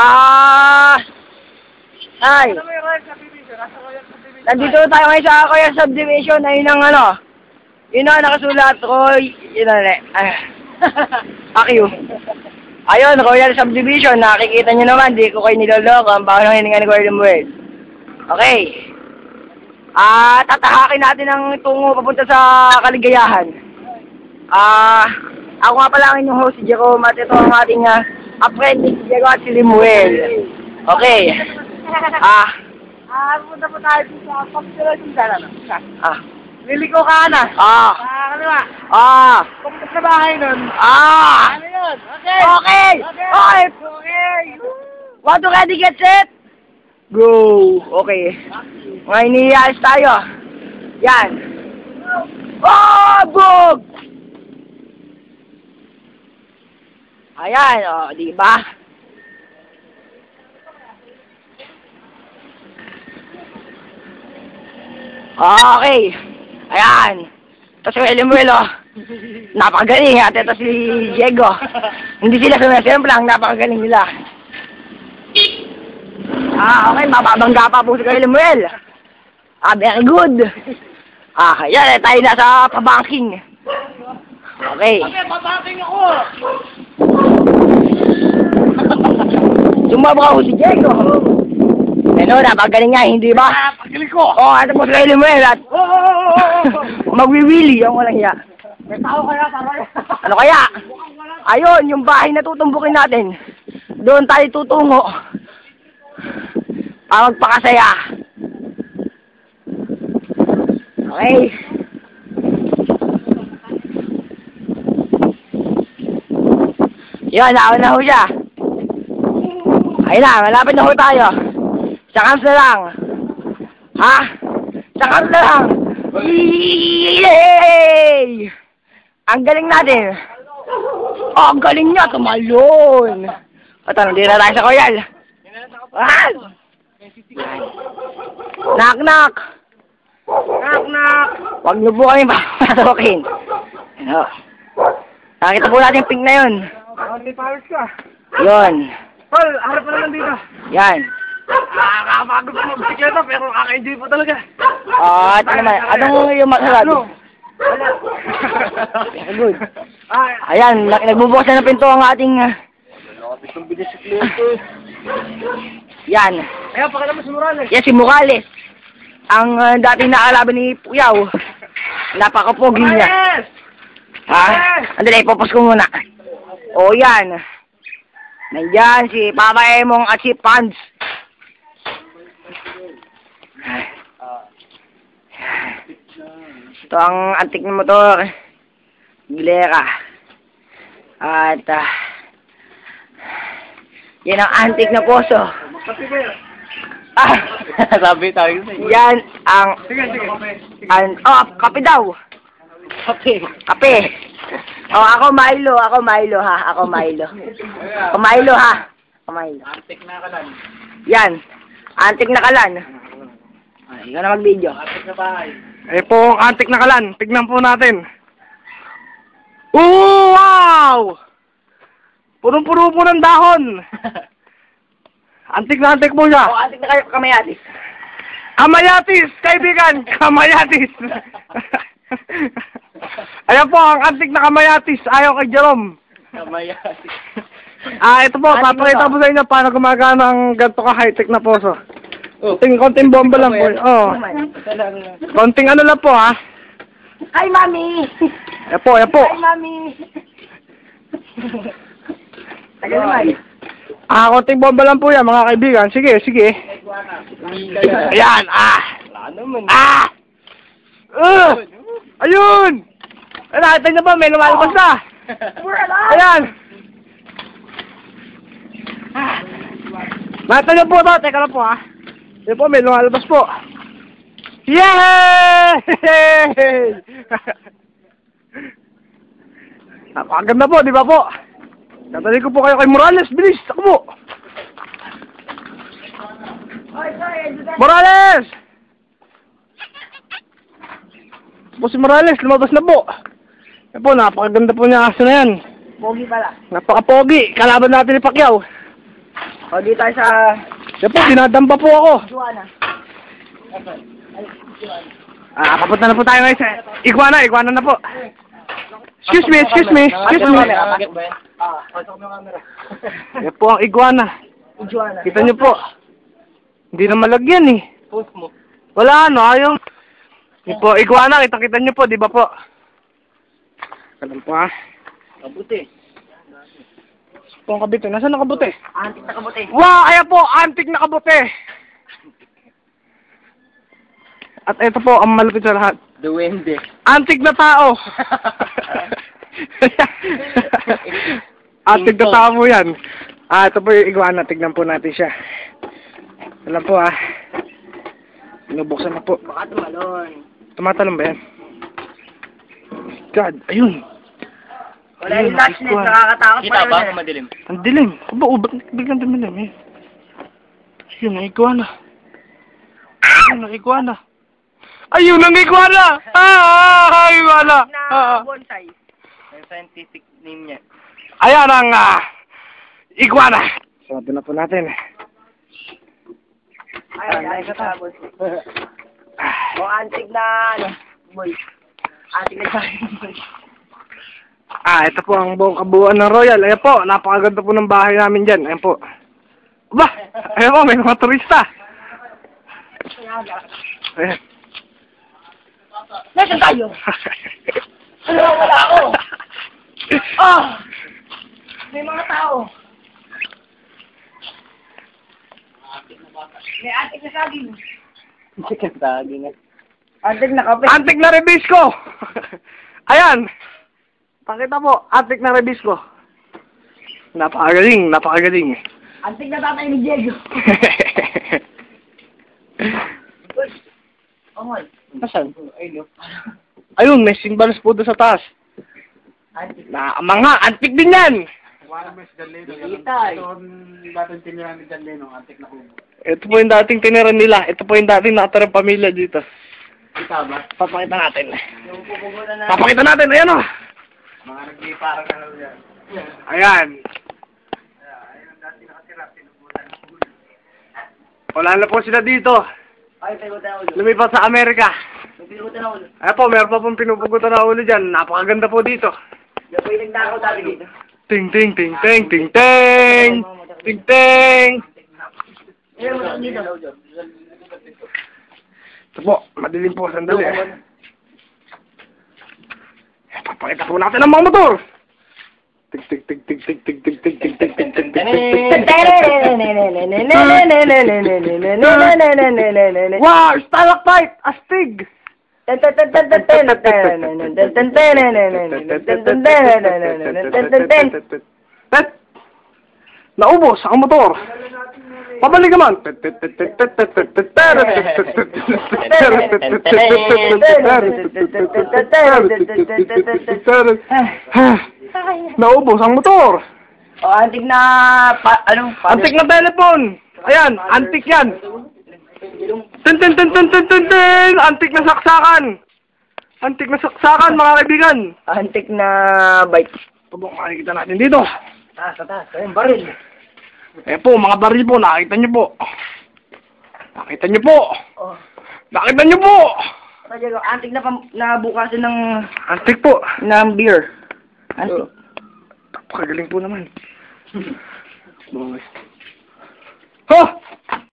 Ah! Ay! Nandito tayo ngayon sa Royal Subdivision. Ayun ang ano. Yun ang nakasulat. Roy... Yun ang... Ah. Akyo. Ayun, Royal Subdivision. Nakikita nyo naman. Di ko kayo niloloko. Ang baka nang hininga ni Gordon Buel. Okay. Ah, tatahakin natin ang tungo papunta sa kaligayahan. Ah, ako nga pala ang inyong host, si Jerome, at ito ang ating uh, apprentice, at si Limuel. Okay. Ah, Ah, punta po tayo sa pagkala yung dala. ah, Liliko ka na. ah, Ah, kaliwa. ah, Pumunta sa bahay nun. ah. Ano yun? Okay. Okay! Okay! Okay. Want to ready, get set? Go! Okay. Ngayon iniyalis tayo. Yan. Oh, bug! Ayan, oh, di ba? Okay. Ayan. Tapos yung Elimuel, oh. Napakagaling. At ito si Diego. Hindi sila sumasemplang. Napakagaling nila. Ah, okay. Mababangga pa po si Elimuel. Ah, very good. Ah, yan. Tayo nasa pabanking. Okay. Okay, papaking ako. Sumabra ko si Diego. Ano, napakagaling niya, hindi ba? Ah, pagaling ko. Oh, ito po si Elimuel at oh, oh, oh, oh. magwiwili ang walang hiya. May tao kaya sa Ano kaya? Ayun, yung bahay na tutumbukin natin. Doon tayo tutungo. Para magpakasaya. Okay. Yun, nauna na ho siya. Ayun na, malapit na ho tayo. Sakams na lang. Ha? Sakams na lang. Yay! Ang galing natin. Oh, ang galing niya, tumalon. O, tanong, di na tayo sa koyal. Ah! Knock, knock. Knock, knock. Huwag niyo po kami papasukin. Ano? Nakita po natin yung pink na yun. Hindi pawis ka. Yun. Paul, harap pa naman dito. Yan. Ah, kakapagod ko mag-bisikleta pero kaka-enjoy po talaga. Ah, ito naman. Anong yung masasabi? Ano? Good. Ay, Ayan, nag- nagbubukas na ng pinto ang ating... ah, itong bisikleta. yan. Ayaw, pakita mo si Morales. Yan si Morales. Ang uh, dating nakalaban ni Puyaw. Napakapogi niya. Morales! Ha? Andali, ipopos ko muna. O yan. Nandyan si Papa Emong at si Pans. Ito ang antik na motor. Gilera. At ah, yan ang antik na poso. Ah, Sabi tayo sa yan ang Sige, sige. an oh, kape daw. Kape. Kape. Oh, ako Milo, ako Milo ha, ako Milo. Ako Milo ha. Ako Milo. Antik na kalan. Yan. Antik na kalan. Ay, ikaw na mag-video. Antik na bahay. Eh po, ang antik na kalan. Tignan po natin. Ooh, wow! Punong-puno po ng dahon. Antik na antik po siya. Oh, antik na kayo kamayatis. Kamayatis, kaibigan. Kamayatis. Ayan po, ang antik na kamayatis. Ayaw kay Jerome. Kamayati. Ah, ito po, Antik papakita po sa inyo paano gumagana ang ganito ka high-tech na poso. Oh. Konting, konting bomba lang po. Oh. Konting ano lang po, ha? Ay, mami! Ayan po, ayan po. Ay, mami! Tagal naman. Ah, konting bomba lang po yan, mga kaibigan. Sige, sige. Ayan, ah! naman. Ah! Uh! Ayun! Nakita niyo ba? May lumalabas na! Ayan! Nakita niyo po to. Teka lang po, ha? Ayan po, may lumalabas po. Yay! Napakaganda po, di ba po? Tatali ko po kayo kay Morales. Bilis! Ako po! Morales! Po si Morales, lumabas na po. Yan po, napakaganda po niya aso na yan. Pogi pala. Napaka-pogi. Kalaban natin ni Pacquiao. O, di tayo sa Yan po, dinadamba po ako. Juana. Ah, papunta na po tayo ngayon sa iguana, iguana na po. Excuse me, excuse me, excuse me. Ah, pasok mo camera. Yan po ang iguana. Juana. Kita niyo po. Hindi na malagyan eh. Post mo. Wala ano, ayaw. Yan po, iguana, kita-kita niyo po, di ba po? Ganun po ha. Kabuti. Po ang. Nasaan ang kabute? Antik na kabuti. Wow, ayan po, antik na kabute. At ito po, ang malapit sa lahat. Duwende. Antik na tao. antik na tao po yan. Ah, ito po yung iguana. Tignan po natin siya. Alam po ah. Binubuksan na po. Baka tumalon. Tumatalon ba yan? God, ayun. Wala yung flashlight, iguana. nakakatakot Kita pa ba kung eh. madilim? Ang dilim. Aba, oh, ba't biglang dumilim eh? Ayun, ang iguana. Ayun, ang iguana. Ayun, ang iguana! Ah, ah, iguana! Na Ah, ah. bonsai. Yung scientific name niya. Ayan ang ah, iguana. Sarado na po natin. Ayun, antik na bonsai. O, antik na, ano, boy. Antik na boy. Ah, ito po ang buong kabuuan ng Royal. Ayan po, napakaganda po ng bahay namin dyan. Ayan po. Ba, ayan po, may mga turista. Ayan. Nasaan tayo? Ano, wala ako. Oh! May mga tao. May antik na saging. Tagi nga. Antik na kape. Antik na rebisco! Ayan! Pakita po, antik na rebisco. Napakagaling, napakagaling. Antik na tatay ni Diego. Ongol. Nasaan? Ayun, may symbols po doon sa taas. Antik. Na, mga, antik din yan! Itay. Ito po yung dating tinira nila. Ito po yung dating natirang pamilya dito. Kita ba? Papakita natin. Yung pupugulan na. Papakita natin, ayan o. Mga nagbiparang ano yan. Ayan. Wala na po sila dito. Ay, pinugutan na ulo. Lumipat sa Amerika. Pinugutan na ulo. Ayan po, meron pa pong pinupugutan na ulo dyan. Napakaganda po dito. Yung po yung nagdakaw dati dito. Ting, ting, ting, ting, ting, ting. Ting, ting. Ayun mo dito. Ito po, madilim po, sandali. Eh, Papakita po natin ang mga motor. Tig, tig, tig, tig, tig, tig, tig, tig, tig, tig, tig, tig, tig, tig, tig, tig. Wow, stalactite! Astig! Naubos ang motor! Pabalik naman! Naubos ang motor! O, antik na, pa, ano, Antik na telepon! Ayan, antik yan! Tin tin tin tin tin tin tin! Antik na saksakan! Antik na saksakan mga kaibigan! Antik na bike. Po makikita natin dito. Taas, taas, ayun, baril. Eh po, mga baril po, nakita niyo po. Nakita niyo po. Oh, Nakita niyo po. Diego, antik na, pam- na bukasan ng, Antik po. ng beer. Antik. Napakagaling po naman. Boy.